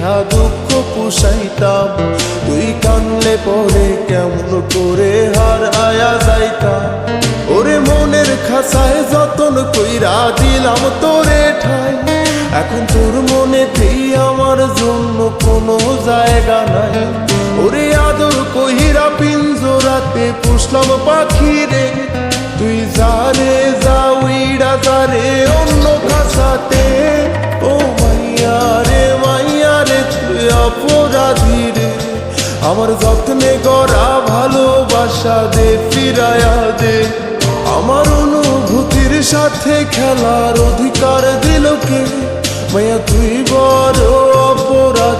ছবি দেখা পুষাইতাম। তুই কানলে পরে কেমন করে হার আয়া যাইতাম। ওরে মনের খাসায় যতন কইরা দিলাম তোরে ঠাই। এখন তোর মনেতেই আমার জন্য কোনো জায়গা নাই। ওরে আদর কহিরা পিঞ্জরাতে পুষলাম পাখি রে তুই যারে যা, উইড়া যারে অন্য খাসাতে আমার যত্নে গড়া ভালোবাসা দে ফিরায়া দে। আমার অনুভূতির সাথে খেলার অধিকার দিল কে? মাইয়া তুই বড় অপরাধী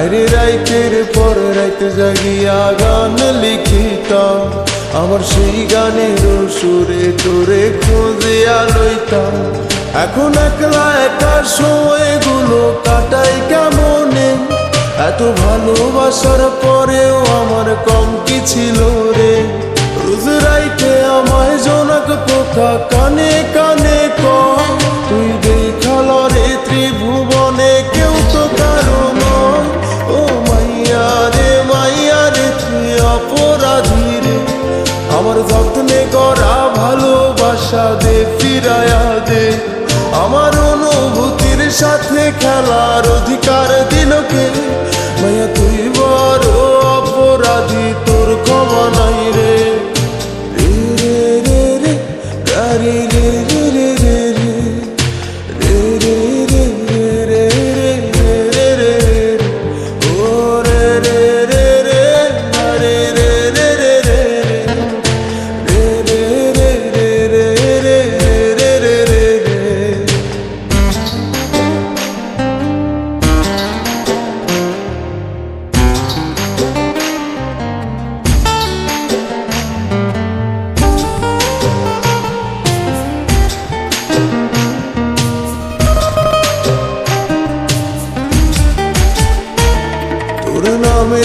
আরে রাইতের পর রাইত জাগিয়া গান লিখিতাম। আমার সেই গানের সুরে তোরে খুঁজিয়া লইতাম। এখন একলা একা সময়গুলো কাটাই কেমনে? এত ভালোবাসার পরেও আমার কম কি ছিল রে? রোজ রাইতে আমায় জনক কানে কানে দে ফিরায়া দে। আমার অনুভূতির সাথে খেলার অধিকার দিল কে? মাইয়া তুই বড় অপরাধী, তোর ক্ষমা নাই রে।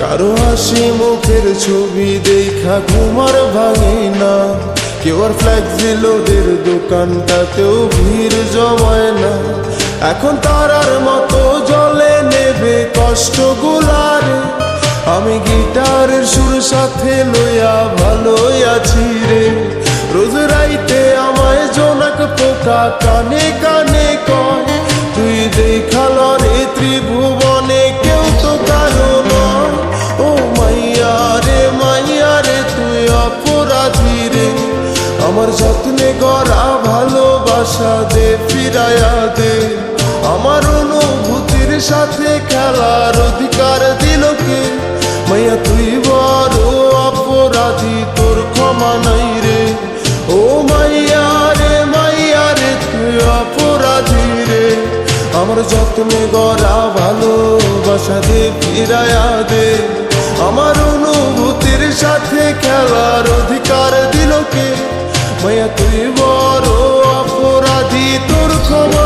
কারও হাসি মুখের ছবি দেখা ঘুমার ভাঙে না। কেউ আর ফ্ল্যাক্সি লোডের দোকানটাতেও ভিড় জমায় না। এখন তারার মতো জলে নেবে কষ্ট গুলারে আমি গিটারের সুর সাথে লইয়া ভালোই আছি রে। রোজ রাইতে আমায় জোনাক পোকা কানে আমার যত্নে গড়া ভালোবাসা দে ফিরায়া দে। আমার অনুভূতির সাথে খেলার অধিকার দিল কে? মাইয়া, তুই বড় অপরাধী, তোর ক্ষমা নাই রে। ও মাইয়া রে মাইয়া রে, তুই অপরাধী রে। আমার যত্নে গড়া ভালোবাসা দে ফিরায়া দে। আমার অনুভূতির সাথে খেলার অধিকার দিল তুই বড় অপরাধী তোর নাই